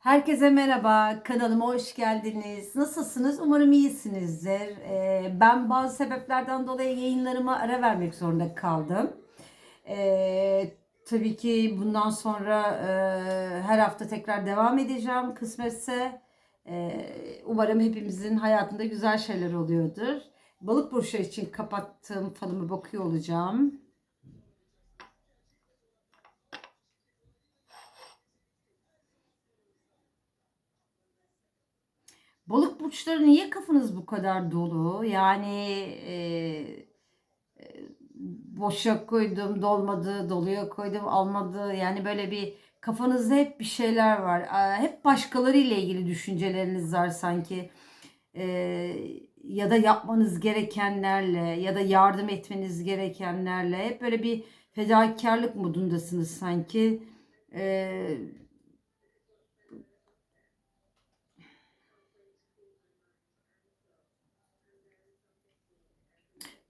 Herkese merhaba, kanalıma hoş geldiniz. Nasılsınız? Umarım iyisinizdir. Ee, ben bazı sebeplerden dolayı yayınlarıma ara vermek zorunda kaldım. Ee, tabii ki bundan sonra e, her hafta tekrar devam edeceğim kısmetse. Ee, umarım hepimizin hayatında güzel şeyler oluyordur. Balık burçları için kapattığım falımı bakıyor olacağım. Balık burçları niye kafanız bu kadar dolu? Yani e, e, boşa koydum, dolmadı, doluya koydum, almadı. Yani böyle bir kafanızda hep bir şeyler var. Hep başkaları ile ilgili düşünceleriniz var sanki. E, ya da yapmanız gerekenlerle ya da yardım etmeniz gerekenlerle hep böyle bir fedakarlık modundasınız sanki. E,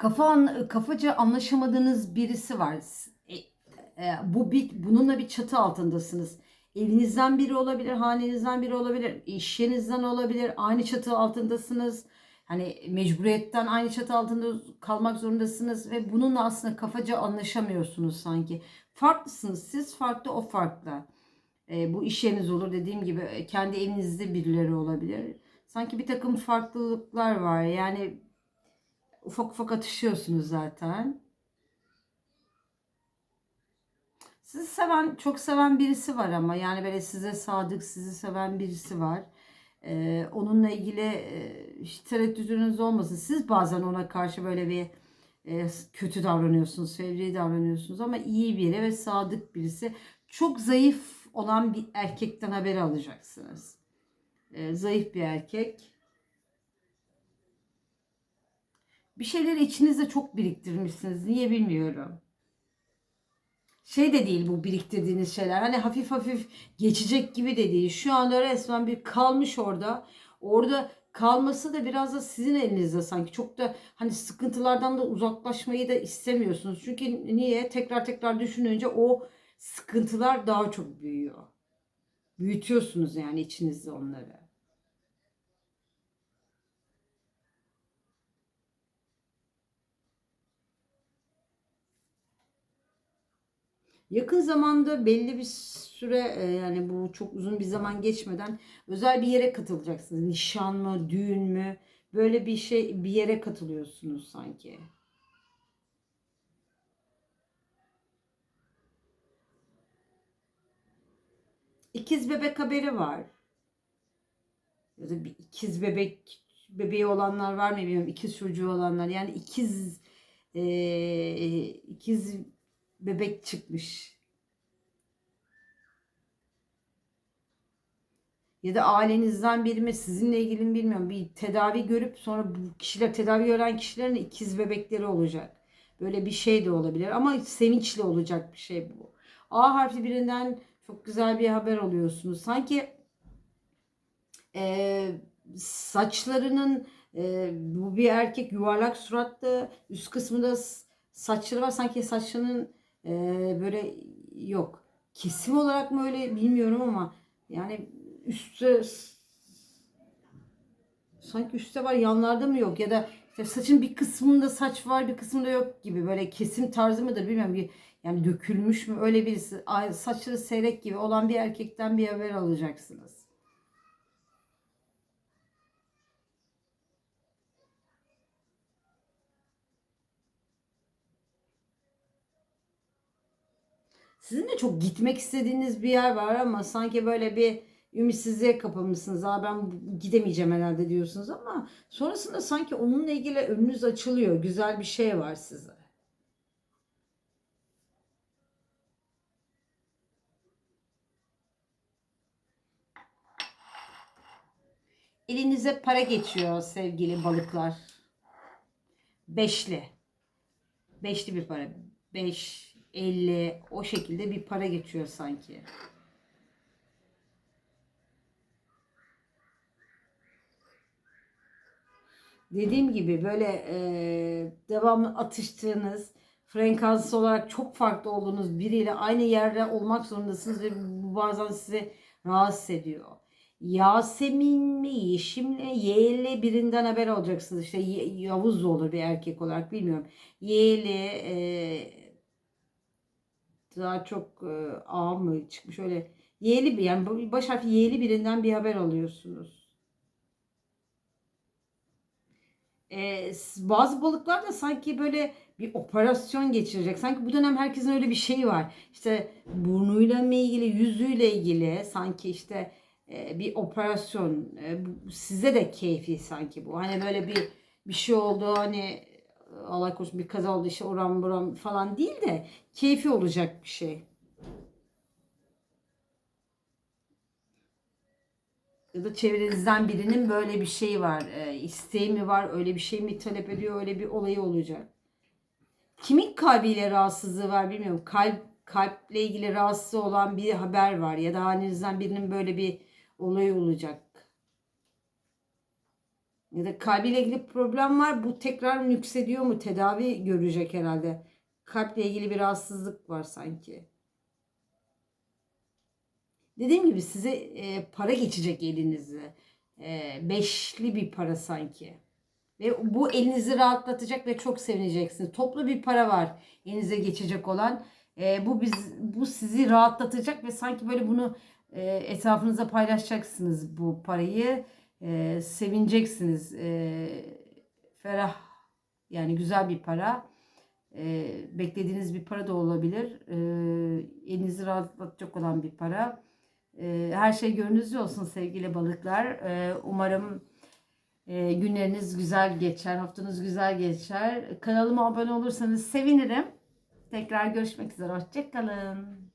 kafa an- kafaca anlaşamadığınız birisi var. E, e, bu bir bununla bir çatı altındasınız. Evinizden biri olabilir, hanenizden biri olabilir, iş yerinizden olabilir. Aynı çatı altındasınız. Hani mecburiyetten aynı çatı altında kalmak zorundasınız ve bununla aslında kafaca anlaşamıyorsunuz sanki. Farklısınız. Siz farklı, o farklı. E, bu iş yeriniz olur dediğim gibi e, kendi evinizde birileri olabilir. Sanki bir takım farklılıklar var. Yani ufak ufak atışıyorsunuz zaten. Sizi seven, çok seven birisi var ama yani böyle size sadık, sizi seven birisi var. Ee, onunla ilgili e, hiç tereddütünüz olmasın. Siz bazen ona karşı böyle bir e, kötü davranıyorsunuz, fevri davranıyorsunuz ama iyi biri ve sadık birisi. Çok zayıf olan bir erkekten haber alacaksınız. Ee, zayıf bir erkek. Bir şeyleri içinizde çok biriktirmişsiniz. Niye bilmiyorum. Şey de değil bu biriktirdiğiniz şeyler. Hani hafif hafif geçecek gibi de değil. Şu anda resmen bir kalmış orada. Orada kalması da biraz da sizin elinizde sanki. Çok da hani sıkıntılardan da uzaklaşmayı da istemiyorsunuz. Çünkü niye? Tekrar tekrar düşününce o sıkıntılar daha çok büyüyor. Büyütüyorsunuz yani içinizde onları. Yakın zamanda belli bir süre e, yani bu çok uzun bir zaman geçmeden özel bir yere katılacaksınız. Nişan mı, düğün mü? Böyle bir şey bir yere katılıyorsunuz sanki. İkiz bebek haberi var. Ya da bir ikiz bebek bebeği olanlar var mı bilmiyorum. İkiz çocuğu olanlar. Yani ikiz e, ikiz bebek çıkmış. Ya da ailenizden biri mi sizinle ilgili mi bilmiyorum. Bir tedavi görüp sonra bu kişiler tedavi gören kişilerin ikiz bebekleri olacak. Böyle bir şey de olabilir ama sevinçli olacak bir şey bu. A harfi birinden çok güzel bir haber alıyorsunuz. Sanki e, saçlarının e, bu bir erkek yuvarlak suratlı üst kısmında saçları var. Sanki saçının e, böyle yok. Kesim olarak mı öyle bilmiyorum ama yani üstte sanki üstte var yanlarda mı yok ya da işte saçın bir kısmında saç var bir kısmında yok gibi böyle kesim tarzı mıdır bilmiyorum bir yani dökülmüş mü öyle birisi saçları seyrek gibi olan bir erkekten bir haber alacaksınız. Sizin de çok gitmek istediğiniz bir yer var ama sanki böyle bir ümitsizliğe kapılmışsınız. Aa ben gidemeyeceğim herhalde diyorsunuz ama sonrasında sanki onunla ilgili önünüz açılıyor. Güzel bir şey var size. Elinize para geçiyor sevgili balıklar. Beşli. Beşli bir para. Beş, elli o şekilde bir para geçiyor sanki. Dediğim gibi böyle e, devamlı atıştığınız, frekans olarak çok farklı olduğunuz biriyle aynı yerde olmak zorundasınız ve bu bazen size rahatsız ediyor. Yasemin mi, Yeşim'le, Y'le birinden haber alacaksınız. İşte Yavuz da olur bir erkek olarak bilmiyorum. Y'le e, daha çok e, mı çıkmış öyle. Y'li bir yani baş harfi Y'li birinden bir haber alıyorsunuz. E, s- bazı balıklar da sanki böyle bir operasyon geçirecek. Sanki bu dönem herkesin öyle bir şeyi var. İşte burnuyla mı ilgili, yüzüyle ilgili sanki işte e, bir operasyon. E, size de keyfi sanki bu. Hani böyle bir bir şey oldu hani Allah korusun bir kaza oldu işte oram buram falan değil de keyfi olacak bir şey. Ya da çevrenizden birinin böyle bir şeyi var. E, isteği mi var? Öyle bir şey mi talep ediyor? Öyle bir olayı olacak. Kimin kalbiyle rahatsızlığı var bilmiyorum. Kalp kalple ilgili rahatsız olan bir haber var ya da halinizden birinin böyle bir olayı olacak. Ya da kalbiyle ilgili problem var. Bu tekrar nüksediyor mu? Tedavi görecek herhalde. Kalple ilgili bir rahatsızlık var sanki. Dediğim gibi size e, para geçecek elinize. E, beşli bir para sanki. Ve bu elinizi rahatlatacak ve çok sevineceksiniz. Toplu bir para var elinize geçecek olan. E, bu biz bu sizi rahatlatacak ve sanki böyle bunu e, etrafınıza paylaşacaksınız bu parayı. E, sevineceksiniz. E, ferah yani güzel bir para. E, beklediğiniz bir para da olabilir. E, elinizi rahatlatacak olan bir para. E, her şey gönlünüzce olsun sevgili balıklar. E, umarım e, günleriniz güzel geçer, haftanız güzel geçer. Kanalıma abone olursanız sevinirim. Tekrar görüşmek üzere. Hoşçakalın.